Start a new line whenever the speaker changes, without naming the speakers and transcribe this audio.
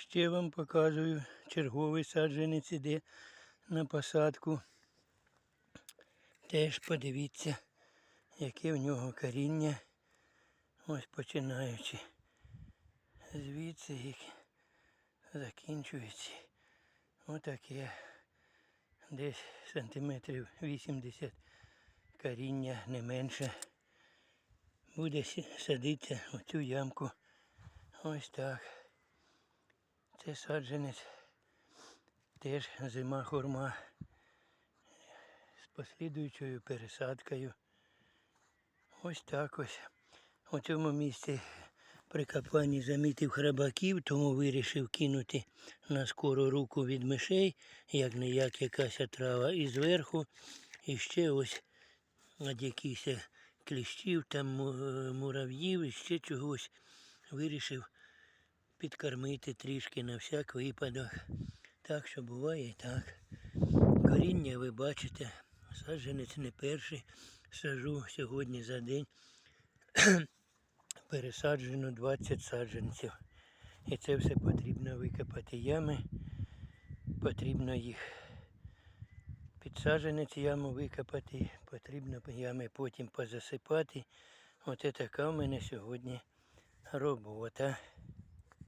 Ще вам показую черговий саджанець іде на посадку. Теж подивіться, яке в нього коріння. Ось починаючи звідси і закінчується. Отаке. Десь сантиметрів 80 коріння не менше. Буде садитися в цю ямку. Ось так. Це саджанець. Теж зима хурма з послідуючою пересадкою. Ось так ось. У цьому місці при капанні замітив храбаків, тому вирішив кинути на скору руку від мишей, як не як якась трава, і зверху. І ще ось над якихось кліщів, там мурав'їв і ще чогось вирішив підкормити трішки на всяк випадок. Так що буває і так. Коріння ви бачите, саджанець не перший. Сажу сьогодні за день. Пересаджено 20 саджанців. І це все потрібно викопати ями. Потрібно їх підсаджанець яму викопати, потрібно ями потім позасипати. Оце така в мене сьогодні робота.